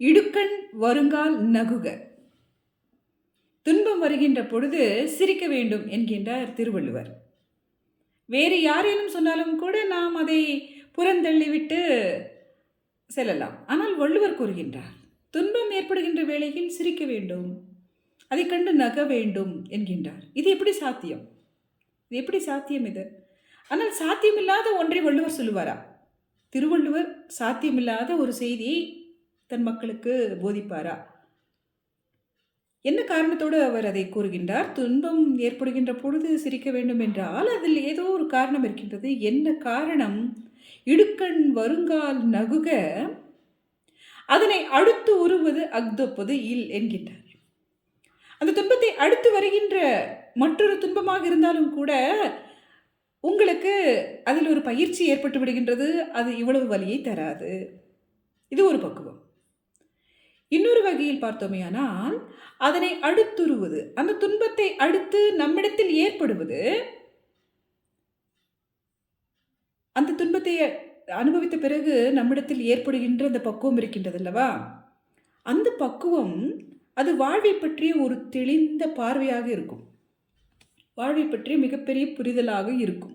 இடுக்கண் வருங்கால் நகுக. துன்பம் வருகின்ற பொழுது சிரிக்க வேண்டும் என்கின்றார் திருவள்ளுவர். வேறு யாரேனும் சொன்னாலும் கூட நாம் அதை புறந்தள்ளிவிட்டு செல்லலாம். ஆனால் வள்ளுவர் கூறுகின்றார் துன்பம் ஏற்படுகின்ற வேளையில் சிரிக்க வேண்டும் அதை கண்டு நக வேண்டும் என்கின்றார். இது எப்படி சாத்தியம்? இது எப்படி சாத்தியம் இது? ஆனால் சாத்தியமில்லாத ஒன்றை வள்ளுவர் சொல்லுவாரா? திருவள்ளுவர் சாத்தியமில்லாத ஒரு செய்தியை தன் மக்களுக்கு போதிப்பாரா? என்ன காரணத்தோடு அவர் அதை கூறுகின்றார்? துன்பம் ஏற்படுகின்ற பொழுது சிரிக்க வேண்டும் என்றால் அதில் ஏதோ ஒரு காரணம் இருக்கின்றது. என்ன காரணம்? இடுக்கண் வருங்கால் நகுக அதனை அடுத்து உருவது அக்தொப்பது இல் என்கின்றார். அந்த துன்பத்தை அடுத்து வருகின்ற மற்றொரு துன்பமாக இருந்தாலும் கூட உங்களுக்கு அதில் ஒரு பயிற்சி ஏற்பட்டு விடுகின்றது. அது இவ்வளவு வலியை தராது. இது ஒரு பக்குவம். இன்னொரு வகையில் பார்த்தோமேயானால் அதனை அடுத்துருவது அந்த துன்பத்தை அடுத்து நம்மிடத்தில் ஏற்படுவது அந்த துன்பத்தை அனுபவித்த பிறகு நம்மிடத்தில் ஏற்படுகின்ற அந்த பக்குவம் இருக்கின்றது அல்லவா அந்த பக்குவம் அது வாழ்வை பற்றிய ஒரு தெளிந்த பார்வையாக இருக்கும். வாழ்வை பற்றிய மிகப்பெரிய புரிதலாக இருக்கும்.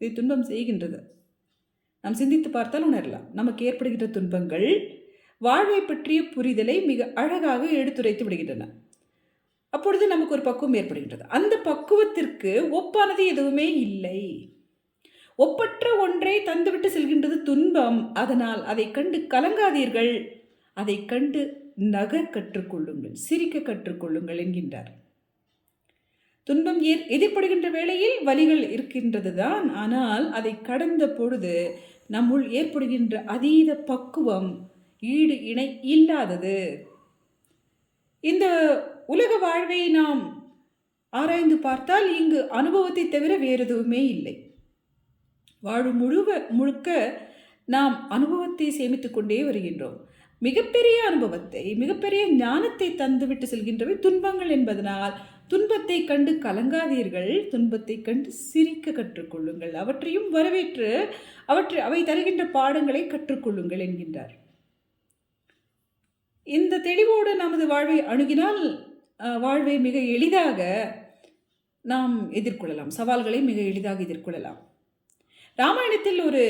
இது துன்பம் செய்கின்றது. நாம் சிந்தித்து பார்த்தால் உணரலாம். நமக்கு ஏற்படுகின்ற துன்பங்கள் வாழ்வை பற்றிய புரிதலை மிக அழகாக எடுத்துரைத்து விடுகின்றன. அப்பொழுது நமக்கு ஒரு பக்குவம் ஏற்படுகின்றது. அந்த பக்குவத்திற்கு ஒப்பானது எதுவுமே இல்லை. ஒப்பற்ற ஒன்றை தந்துவிட்டு செல்கின்றது துன்பம். அதனால் அதை கண்டு கலங்காதீர்கள். அதை கண்டு நக கற்றுக்கொள்ளுங்கள் சிரிக்க கற்றுக்கொள்ளுங்கள் என்கின்றார். துன்பம் ஏற் எதிர்ப்படுகின்ற வேளையில் வலிகள் இருக்கின்றது தான் ஆனால் அதை கடந்த பொழுது நம்முள் ஏற்படுகின்ற அதீத பக்குவம் ஈடு இணை இல்லாதது. இந்த உலக வாழ்வை நாம் ஆராய்ந்து பார்த்தால் இங்கு அனுபவத்தை தவிர வேறு எதுவுமே இல்லை. வாழும் முழுவ முழுக்க நாம் அனுபவத்தை சேமித்து கொண்டே வருகின்றோம். மிகப்பெரிய அனுபவத்தை மிகப்பெரிய ஞானத்தை தந்துவிட்டு செல்கின்றவை துன்பங்கள் என்பதனால் துன்பத்தை கண்டு கலங்காதீர்கள் துன்பத்தை கண்டு சிரிக்க கற்றுக்கொள்ளுங்கள். அவற்றையும் வரவேற்று அவற்றை அவை தருகின்ற பாடங்களை கற்றுக்கொள்ளுங்கள் என்கின்றார். இந்த தெளிவோடு நமது வாழ்வை அணுகினால் வாழ்வை மிக எளிதாக நாம் எதிர்கொள்ளலாம். சவால்களை மிக எளிதாக எதிர்கொள்ளலாம். ராமாயணத்தில் ஒரு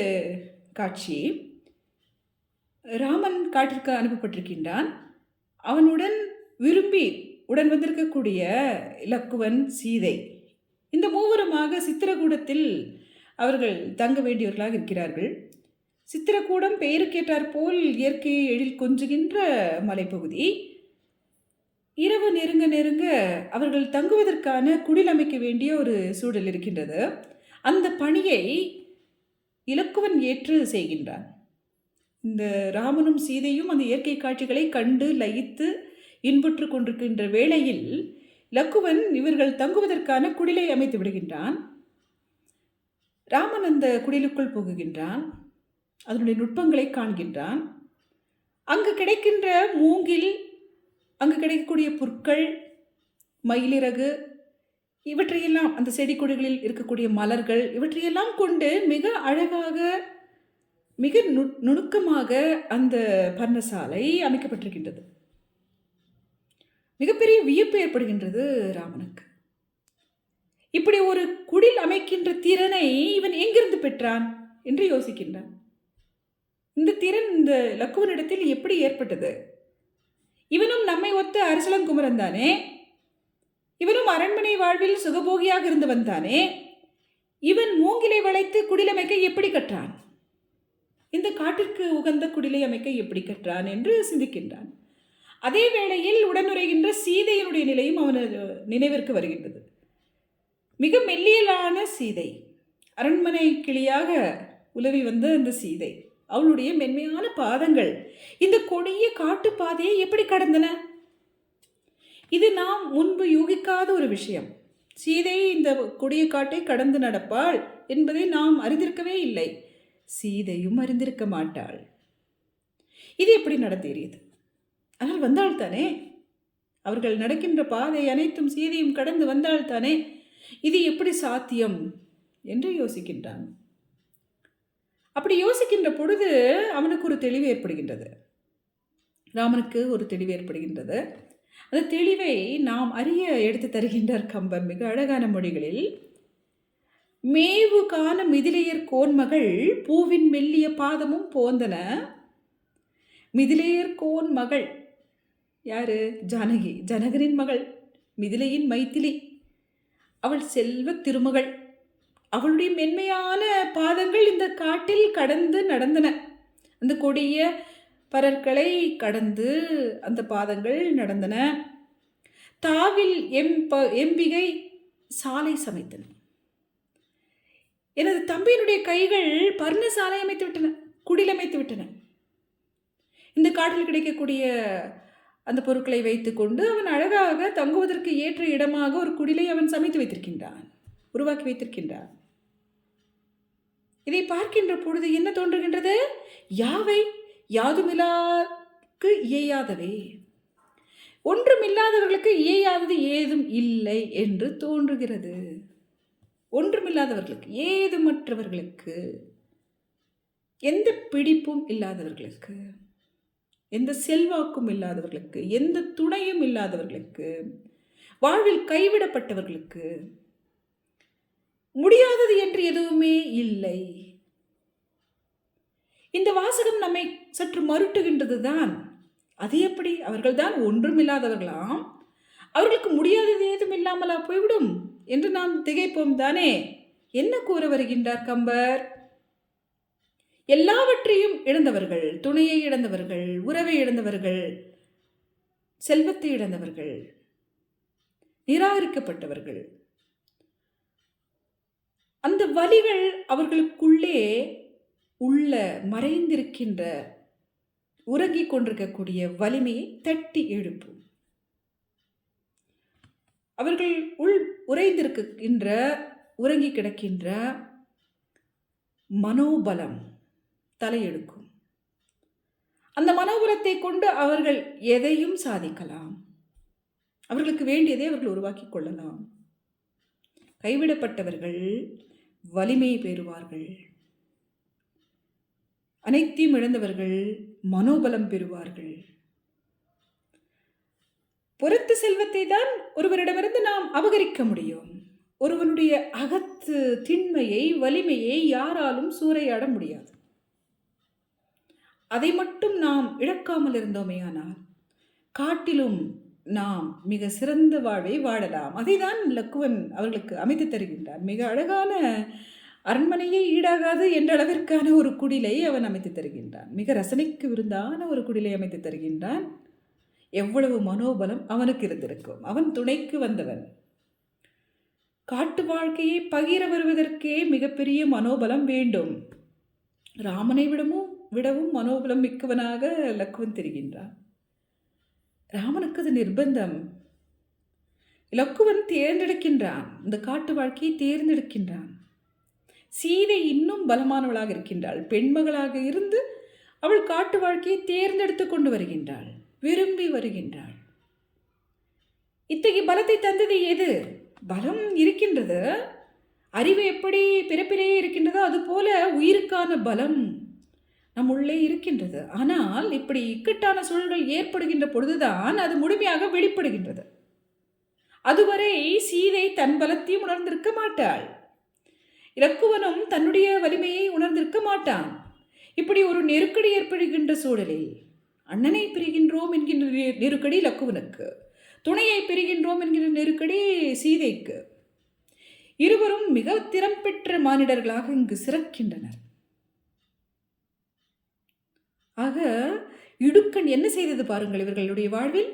காட்சி ராமன் காட்டிற்கு அனுப்பப்பட்டிருக்கின்றான். அவனுடன் விரும்பி உடன் வந்திருக்கக்கூடிய இலக்குவன் சீதை. இந்த மூவருமாக சித்திரகூடத்தில் அவர்கள் தங்க வேண்டியவர்களாக இருக்கிறார்கள். சித்திரக்கூடம் பெயருக்கேற்றார் போல் இயற்கையை எழில் கொஞ்சுகின்ற மலைப்பகுதி. இரவு நெருங்க நெருங்க அவர்கள் தங்குவதற்கான குடில் அமைக்க வேண்டிய ஒரு சூழல் இருக்கின்றது. அந்த பணியை இலக்குவன் ஏற்று செய்கின்றான். இந்த ராமனும் சீதையும் அந்த இயற்கை காட்சிகளை கண்டு லயித்து இன்புற்று கொண்டிருக்கின்ற வேளையில் லக்குவன் இவர்கள் தங்குவதற்கான குடிலை அமைத்து விடுகின்றான். ராமன் அந்த குடிலுக்குள் புகுகின்றான். அதனுடைய நுட்பங்களை காண்கின்றான். அங்கு கிடைக்கின்ற மூங்கில் அங்கு கிடைக்கக்கூடிய புற்கள் மயிலிறகு இவற்றையெல்லாம் அந்த செடி கொடிகளில் இருக்கக்கூடிய மலர்கள் இவற்றையெல்லாம் கொண்டு மிக அழகாக மிக நு நுணுக்கமாக அந்த பர்ணசாலை அமைக்கப்பட்டிருக்கின்றது. மிகப்பெரிய வியப்பு ஏற்படுகின்றது ராமனுக்கு. இப்படி ஒரு குடில் அமைக்கின்ற திறனை இவன் எங்கிருந்து பெற்றான் என்று யோசிக்கின்றான். இந்த திறன் இந்த லக்குவனிடத்தில் எப்படி ஏற்பட்டது? இவனும் நம்மை ஒத்த அரசலங்குமரன் தானே இவனும் அரண்மனை வாழ்வில் சுகபோகியாக இருந்தவன் தானே இவன் மூங்கிலை வளைத்து குடிலமைக்க எப்படி கற்றான்? இந்த காட்டிற்கு உகந்த குடிலை அமைக்க எப்படி கற்றான் என்று சிந்திக்கின்றான். அதே வேளையில் உடனுரைகின்ற சீதையினுடைய நிலையும் அவனது நினைவிற்கு வருகின்றது. மிக மெல்லியலான சீதை அரண்மனை கிளியாக உலவி வந்த அந்த சீதை அவளுடைய மென்மையான பாதங்கள். இந்த கொடிய காட்டு பாதையை எப்படி கடந்தன? இது நாம் முன்பு யூகிக்காத ஒரு விஷயம். சீதை இந்த கொடிய காட்டை கடந்து நடப்பாள் என்பதை நாம் அறிந்திருக்கவே இல்லை. சீதையும் அறிந்திருக்க மாட்டாள். இது எப்படி நடந்தேறியது? ஆனால் வந்தாள் தானே? அவர்கள் நடக்கின்ற பாதை அனைத்தும் சீதையும் கடந்து வந்தால் தானே? இது எப்படி சாத்தியம்? என்று யோசிக்கின்றான். அப்படி யோசிக்கின்ற பொழுது அவனுக்கு ஒரு தெளிவு ஏற்படுகின்றது. ராமனுக்கு ஒரு தெளிவு ஏற்படுகின்றது. அந்த தெளிவை நாம் அறிய எடுத்து தருகின்றார் கம்பர். மிக அழகான மொழிகளில் மேவு காண மிதிலையர் கோன்மகள் பூவின் மெல்லிய பாதமும் போந்தன. மிதிலையர் கோன் மகள் யாரு? ஜானகி. ஜனகரின் மகள். மிதிலையின் மைத்திலி. அவள் செல்வ திருமகள். அவளுடைய மென்மையான பாதங்கள் இந்த காட்டில் கடந்து நடந்தன. அந்த கொடிய பரற்களை கடந்து அந்த பாதங்கள் நடந்தன. தாவில் எம்ப எம்பிகை சாலை சமைத்தன. எனது தம்பியினுடைய கைகள் பர்ண சாலை அமைத்து விட்டன குடில் அமைத்து விட்டன. இந்த காட்டில் கிடைக்கக்கூடிய அந்த பொருட்களை வைத்துக்கொண்டு அவன் அழகாக தங்குவதற்கு ஏற்ற இடமாக ஒரு குடிலை அவன் சமைத்து வைத்திருக்கின்றான் உருவாக்கி வைத்திருக்கின்றான். இதை பார்க்கின்ற பொழுது என்ன தோன்றுகின்றது? யாவை? யாதுமில்லாக்கு இயையாதவை ஒன்றுமில்லாதவர்களுக்கு இயையாதது ஏதும் இல்லை என்று தோன்றுகிறது. ஒன்றுமில்லாதவர்களுக்கு ஏதுமற்றவர்களுக்கு எந்த பிடிப்பும் இல்லாதவர்களுக்கு எந்த செல்வாக்கும் இல்லாதவர்களுக்கு எந்த துணையும் இல்லாதவர்களுக்கு வாழ்வில் கைவிடப்பட்டவர்களுக்கு முடியாதது என்று எதுவுமே இல்லை. இந்த வாசகம் நம்மை சற்று மறுட்டுகின்றது தான் அது எப்படி? அவர்கள்தான் ஒன்றுமில்லாதவர்களாம். அவர்களுக்கு முடியாதது ஏதும் இல்லாமலா போய்விடும்? என்று நாம் திகைப்போம் தானே. என்ன கூற வருகின்றார் கம்பர்? எல்லாவற்றையும் இழந்தவர்கள் துணையை இழந்தவர்கள் உறவை இழந்தவர்கள் செல்வத்தை இழந்தவர்கள் நிராகரிக்கப்பட்டவர்கள் அந்த வலிகள் அவர்களுக்குள்ளே உள்ள மறைந்திருக்கின்ற உறங்கிக் கொண்டிருக்கக்கூடிய வலிமையை தட்டி எழுப்பும். அவர்கள் உள் உறைந்திருக்கின்ற உறங்கி கிடக்கின்ற மனோபலம் தலையெடுக்கும் அந்த மனோபலத்தை கொண்டு அவர்கள் எதையும் சாதிக்கலாம். அவர்களுக்கு வேண்டியதை அவர்கள் உருவாக்கி கொள்ளலாம். கைவிடப்பட்டவர்கள் வலிமை பெறுவார்கள். அனைத்தையும் இழந்தவர்கள் மனோபலம் பெறுவார்கள். பொருத்து செல்வத்தை தான் ஒருவரிடமிருந்து நாம் அபகரிக்க முடியும். ஒருவனுடைய அகத்து திண்மையை வலிமையை யாராலும் சூறையாட முடியாது. அதை மட்டும் நாம் இழக்காமல் இருந்தோமேயானால் காட்டிலும் நாம் மிக சிறந்த வாழ்வை வாழலாம். அதை தான் லக்குவன் அவர்களுக்கு அமைத்து தருகின்றார் மிக அழகான அரண்மனையே ஈடாகாது என்ற அளவிற்கான ஒரு குடிலை அவன் அமைத்து தருகின்றான். மிக ரசனைக்கு விருந்தான ஒரு குடிலை அமைத்து தருகின்றான். எவ்வளவு மனோபலம் அவனுக்கு இருந்திருக்கும். அவன் துணைக்கு வந்தவன். காட்டு வாழ்க்கையை பகிர வருவதற்கே மிகப்பெரிய மனோபலம் வேண்டும். ராமனை விடவும் விடவும் மனோபலம் மிக்கவனாக லக்குவன் தெரிகின்றான். ராமனுக்கு அது நிர்பந்தம். லக்குவன் தேர்ந்தெடுக்கின்றான். இந்த காட்டு வாழ்க்கையை தேர்ந்தெடுக்கின்றான். சீதை இன்னும் பலமானவளாக இருக்கின்றாள். பெண்மகளாக இருந்து அவள் காட்டு வாழ்க்கையை தேர்ந்தெடுத்து கொண்டு வருகின்றாள். விரும்பி வருகின்றாள். இத்தகைய பலத்தை தந்தது எது? பலம் இருக்கின்றது. அறிவு எப்படி பிறப்பிலேயே இருக்கின்றதோ அதுபோல உயிருக்கான பலம். நம் உள்ளே இருக்கின்றது. ஆனால் இப்படி இக்கட்டான சூழல்கள் ஏற்படுகின்ற பொழுதுதான் அது முழுமையாக வெளிப்படுகின்றது. அதுவரை சீதை தன் பலத்தையும் உணர்ந்திருக்க மாட்டாள். இலக்குவனும் தன்னுடைய வலிமையை உணர்ந்திருக்க மாட்டான். இப்படி ஒரு நெருக்கடி ஏற்படுகின்ற சூழலில் அண்ணனை பிரிகின்றோம் என்கின்ற நெருக்கடி இலக்குவனுக்கு துணையை பிரிகின்றோம் என்கின்ற நெருக்கடி சீதைக்கு. இருவரும் மிக திறம் பெற்ற மானிடர்களாக இங்கு சிறக்கின்றனர். ஆக இடுக்கண் என்ன செய்தது பாருங்கள் இவர்களுடைய வாழ்வில்?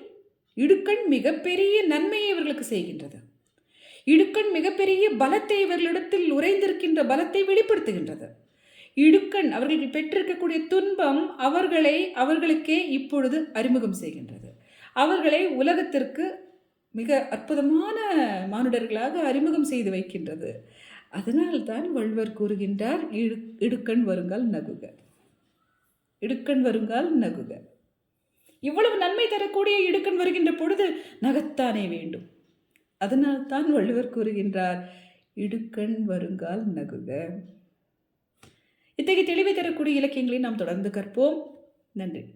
இடுக்கண் மிகப்பெரிய நன்மையை இவர்களுக்கு செய்கின்றது. இடுக்கண் மிகப்பெரிய பலத்தை இவர்களிடத்தில் உறைந்திருக்கின்ற பலத்தை வெளிப்படுத்துகின்றது. இடுக்கண் அவர்கள் பெற்றிருக்கக்கூடிய துன்பம் அவர்களை அவர்களுக்கே இப்பொழுது அறிமுகம் செய்கின்றது. அவர்களை உலகத்திற்கு மிக அற்புதமான மானுடர்களாக அறிமுகம் செய்து வைக்கின்றது. அதனால்தான் வள்ளுவர் கூறுகின்றார் இடு இடுக்கண் வருங்கால் நகுக. இடுக்கண் வருங்கால் நகுக. இவ்வளவு நன்மை தரக்கூடிய இடுக்கண் வருகின்ற பொழுது நகத்தானே வேண்டும். அதனால் தான் வள்ளுவர் கூறுகின்றார் இடுக்கண் வருங்கால் நகுக. இத்தகைய தெளிவை தரக்கூடிய இலக்கியங்களை நாம் தொடர்ந்து கற்போம். நன்றி.